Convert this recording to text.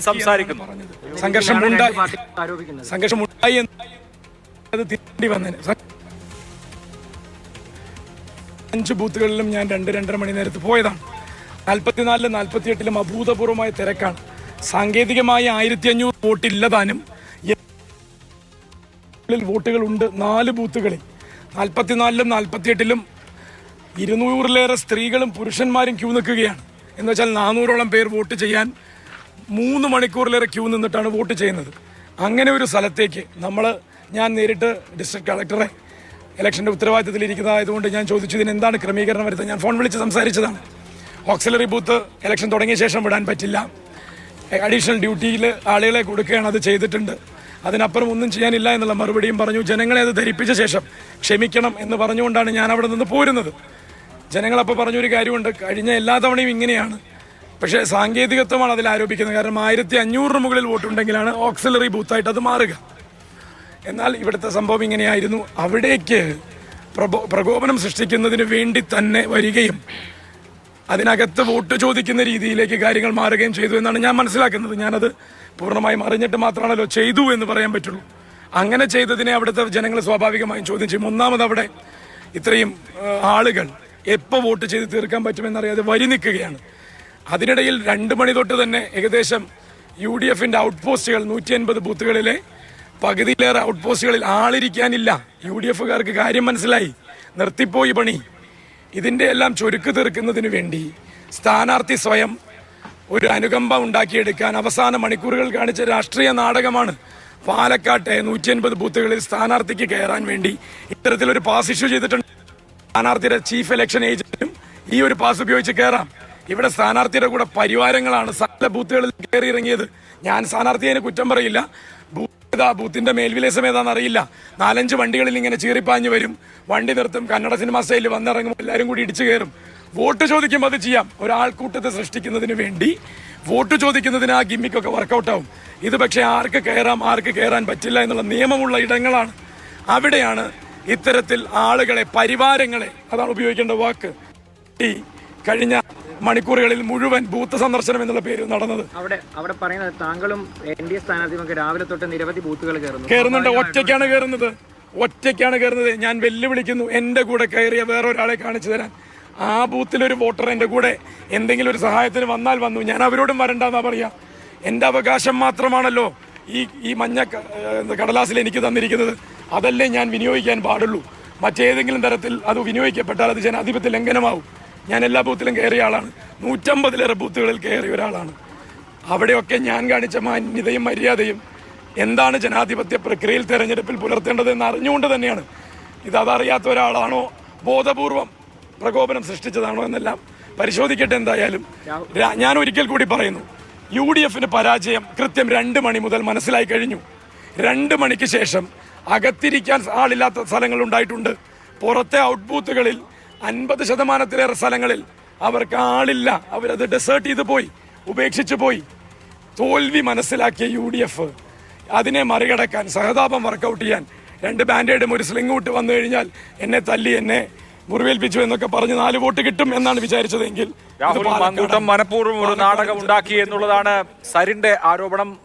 സംസാരിക്കുന്നു. സംഘർഷമുണ്ടായി സംഘർഷമുണ്ടായി എന്ന് അത് തിരിണ്ടി വന്നതിന്. സ- അഞ്ച് ബൂത്തുകളിലും ഞാൻ രണ്ട് രണ്ടര മണി നേരത്ത് പോയതാണ്. നാൽപ്പത്തിനാലിലും നാൽപ്പത്തിയെട്ടിലും അഭൂതപൂർവമായ തിരക്കാണ്. സാങ്കേതികമായി ആയിരത്തി അഞ്ഞൂറ് വോട്ടില്ലതാനും വോട്ടുകൾ ഉണ്ട് നാല് ബൂത്തുകളിൽ. നാൽപ്പത്തിനാലിലും നാൽപ്പത്തിയെട്ടിലും ഇരുന്നൂറിലേറെ സ്ത്രീകളും പുരുഷന്മാരും ക്യൂ നിൽക്കുകയാണ്. എന്ന് വെച്ചാൽ നാനൂറോളം പേർ വോട്ട് ചെയ്യാൻ മൂന്ന് മണിക്കൂറിലേറെ ക്യൂ നിന്നിട്ടാണ് വോട്ട് ചെയ്യുന്നത്. അങ്ങനെ ഒരു സ്ഥലത്തേക്ക് നമ്മൾ ഞാൻ നേരിട്ട് ഡിസ്ട്രിക്ട് കളക്ടറെ ഇലക്ഷന്റെ ഉത്തരവാദിത്തത്തിലിരിക്കുന്നതായതുകൊണ്ട് ഞാൻ ചോദിച്ചു ഇതിന് എന്താണ് ക്രമീകരണം വരുത്തുന്നത് ഞാൻ ഫോൺ വിളിച്ച് സംസാരിച്ചതാണ്. ഓക്സിലറി ബൂത്ത് ഇലക്ഷൻ തുടങ്ങിയ ശേഷം വിടാൻ പറ്റില്ല. അഡീഷണൽ ഡ്യൂട്ടിയിൽ ആളുകളെ കൊടുക്കുകയാണ് അത് ചെയ്തിട്ടുണ്ട്. അതിനപ്പുറം ഒന്നും ചെയ്യാനില്ല എന്നുള്ള മറുപടിയും പറഞ്ഞു. ജനങ്ങളെ അത് ധരിപ്പിച്ച ശേഷം ക്ഷമിക്കണം എന്ന് പറഞ്ഞുകൊണ്ടാണ് ഞാൻ അവിടെ നിന്ന് പോരുന്നത്. ജനങ്ങളപ്പോൾ പറഞ്ഞൊരു കാര്യമുണ്ട്. കഴിഞ്ഞ എല്ലാ തവണയും ഇങ്ങനെയാണ്. പക്ഷേ സാങ്കേതികത്വമാണ് അതിൽ ആരോപിക്കുന്നത്. കാരണം ആയിരത്തി അഞ്ഞൂറിന് മുകളിൽ വോട്ടുണ്ടെങ്കിലാണ് ഓക്സിലറി ബൂത്തായിട്ട് അത് മാറുക. എന്നാൽ ഇവിടുത്തെ സംഭവം ഇങ്ങനെയായിരുന്നു. അവിടേക്ക് പ്രബോ പ്രകോപനം സൃഷ്ടിക്കുന്നതിന് വേണ്ടി തന്നെ വരികയും അതിനകത്ത് വോട്ട് ചോദിക്കുന്ന രീതിയിലേക്ക് കാര്യങ്ങൾ മാറുകയും ചെയ്തു എന്നാണ് ഞാൻ മനസ്സിലാക്കുന്നത്. ഞാനത് പൂർണമായും അറിഞ്ഞിട്ട് മാത്രമാണല്ലോ ചെയ്തു എന്ന് പറയാൻ പറ്റുള്ളൂ. അങ്ങനെ ചെയ്തതിനെ അവിടുത്തെ ജനങ്ങൾ സ്വാഭാവികമായും ചോദ്യം ചെയ്യും. ഒന്നാമത് അവിടെ ഇത്രയും ആളുകൾ എപ്പോൾ വോട്ട് ചെയ്ത് തീർക്കാൻ പറ്റുമെന്നറിയാതെ വരി നിൽക്കുകയാണ്. അതിനിടയിൽ രണ്ട് മണി തൊട്ട് തന്നെ ഏകദേശം യു ഡി എഫിന്റെ ഔട്ട് പോസ്റ്റുകൾ നൂറ്റി അൻപത് ബൂത്തുകളിലെ പകുതിയിലേറെ ഔട്ട് പോസ്റ്റുകളിൽ ആളിരിക്കാനില്ല. യു ഡി എഫുകാർക്ക് കാര്യം മനസ്സിലായി. നിർത്തിപ്പോയി പണി. ഇതിന്റെ എല്ലാം ചുരുക്ക് തീർക്കുന്നതിന് വേണ്ടി സ്ഥാനാർത്ഥി സ്വയം ഒരു അനുകമ്പ ഉണ്ടാക്കിയെടുക്കാൻ അവസാന മണിക്കൂറുകൾ കാണിച്ച രാഷ്ട്രീയ നാടകമാണ് പാലക്കാട്ടെ നൂറ്റി അൻപത് ബൂത്തുകളിൽ സ്ഥാനാർത്ഥിക്ക് കയറാൻ വേണ്ടി ഇത്തരത്തിലൊരു പാസ് ഇഷ്യൂ ചെയ്തിട്ടുണ്ട്. സ്ഥാനാർത്ഥിയുടെ ചീഫ് ഇലക്ഷൻ ഏജന്റും ഈ ഒരു പാസ് ഉപയോഗിച്ച് കയറാം. ഇവിടെ സ്ഥാനാർത്ഥിയുടെ കൂടെ പരിവാരങ്ങളാണ്. സകല ബൂത്തുകളിൽ കയറി ഇറങ്ങിയത്. ഞാൻ സ്ഥാനാർത്ഥിയെ കുറ്റം പറയില്ല. ബൂത്തിന്റെ മേൽവിലേസം ഏതാണെന്ന് അറിയില്ല. നാലഞ്ച് വണ്ടികളിൽ ഇങ്ങനെ ചീറിപ്പാഞ്ഞു വരും. വണ്ടി നിർത്തും. കന്നഡ സിനിമാ സ്റ്റൈലിൽ വന്നിറങ്ങും. എല്ലാവരും കൂടി ഇടിച്ചു കയറും. വോട്ട് ചോദിക്കുമ്പോൾ അത് ചെയ്യാം. ഒരാൾക്കൂട്ടത്തെ സൃഷ്ടിക്കുന്നതിന് വേണ്ടി വോട്ട് ചോദിക്കുന്നതിന് ആ ഗിമ്മിക്കൊക്കെ വർക്കൗട്ടാവും. ഇത് പക്ഷേ ആർക്ക് കയറാം ആർക്ക് കയറാൻ പറ്റില്ല എന്നുള്ള നിയമമുള്ള ഇടങ്ങളാണ്. അവിടെയാണ് ഇത്തരത്തിൽ ആളുകളെ പരിവാരങ്ങളെ അതാണ് ഉപയോഗിക്കേണ്ട വാക്ക്. കഴിഞ്ഞ മണിക്കൂറുകളിൽ മുഴുവൻ ബൂത്ത് സന്ദർശനം എന്നുള്ള പേര് നടന്നത്. അവിടെ അവിടെ പറയുന്നത് താങ്കളും എൻ ഡി എ സ്ഥാനാർത്ഥിയുമൊക്കെ രാവിലെ തൊട്ട് നിരവധി ബൂത്തുകൾ കയറുന്നു. കയറുന്നുണ്ട്. ഒറ്റയ്ക്കാണ് കയറുന്നത്. ഒറ്റയ്ക്കാണ് കയറുന്നത്. ഞാൻ വെല്ലുവിളിക്കുന്നു എന്റെ കൂടെ കയറിയ വേറൊരാളെ കാണിച്ചു തരാൻ. ആ ബൂത്തിലൊരു വോട്ടർ എന്റെ കൂടെ എന്തെങ്കിലും ഒരു സഹായത്തിന് വന്നാൽ വന്നു. ഞാൻ അവരോടും വരണ്ടെന്നാ പറയാ. എന്റെ അവകാശം മാത്രമാണല്ലോ ഈ ഈ മഞ്ഞ കടലാസിൽ എനിക്ക് തന്നിരിക്കുന്നത്. അതല്ലേ ഞാൻ വിനിയോഗിക്കാൻ പാടുള്ളൂ. മറ്റേതെങ്കിലും തരത്തിൽ അത് വിനിയോഗിക്കപ്പെട്ടാൽ അത് ജനാധിപത്യ ലംഘനമാവും. ഞാൻ എല്ലാ ബൂത്തിലും കയറിയ ആളാണ്. നൂറ്റമ്പതിലേറെ ബൂത്തുകളിൽ കയറിയ ഒരാളാണ്. അവിടെയൊക്കെ ഞാൻ കാണിച്ച മാന്യതയും മര്യാദയും എന്താണ് ജനാധിപത്യ പ്രക്രിയയിൽ തെരഞ്ഞെടുപ്പിൽ പുലർത്തേണ്ടത് എന്ന് അറിഞ്ഞുകൊണ്ട് തന്നെയാണ്. ഇത് അതറിയാത്ത ഒരാളാണോ? ബോധപൂർവം പ്രകോപനം സൃഷ്ടിച്ചതാണോ എന്നെല്ലാം പരിശോധിക്കട്ടെ എന്തായാലും. ഞാൻ ഒരിക്കൽ കൂടി പറയുന്നു. യു ഡി എഫിന് പരാജയം കൃത്യം രണ്ട് മണി മുതൽ മനസ്സിലായി കഴിഞ്ഞു. രണ്ട് മണിക്ക് ശേഷം അകത്തിരിക്കാൻ ആളില്ലാത്ത സ്ഥലങ്ങൾ ഉണ്ടായിട്ടുണ്ട്. പുറത്തെ ഔട്ട് ബൂത്തുകളിൽ അൻപത് ശതമാനത്തിലേറെ സ്ഥലങ്ങളിൽ അവർക്ക് ആളില്ല. അവരത് ഡെസേർട്ട് ചെയ്ത് പോയി ഉപേക്ഷിച്ചു പോയി. തോൽവി മനസ്സിലാക്കിയ യു ഡി എഫ് അതിനെ മറികടക്കാൻ സഹതാപം വർക്കൗട്ട് ചെയ്യാൻ രണ്ട് ബാൻഡേഡും ഒരു സ്ലിംഗ് വിട്ട് വന്നു കഴിഞ്ഞാൽ എന്നെ തല്ലി എന്നെ മുറിവേൽപ്പിച്ചു എന്നൊക്കെ പറഞ്ഞ് നാല് വോട്ട് കിട്ടും എന്നാണ് വിചാരിച്ചതെങ്കിൽ രാഹുൽ. മങ്കൂട്ടം മനഃപൂർവം ഒരു നാടകം ഉണ്ടാക്കി എന്നുള്ളതാണ് സരിന്റെ ആരോപണം.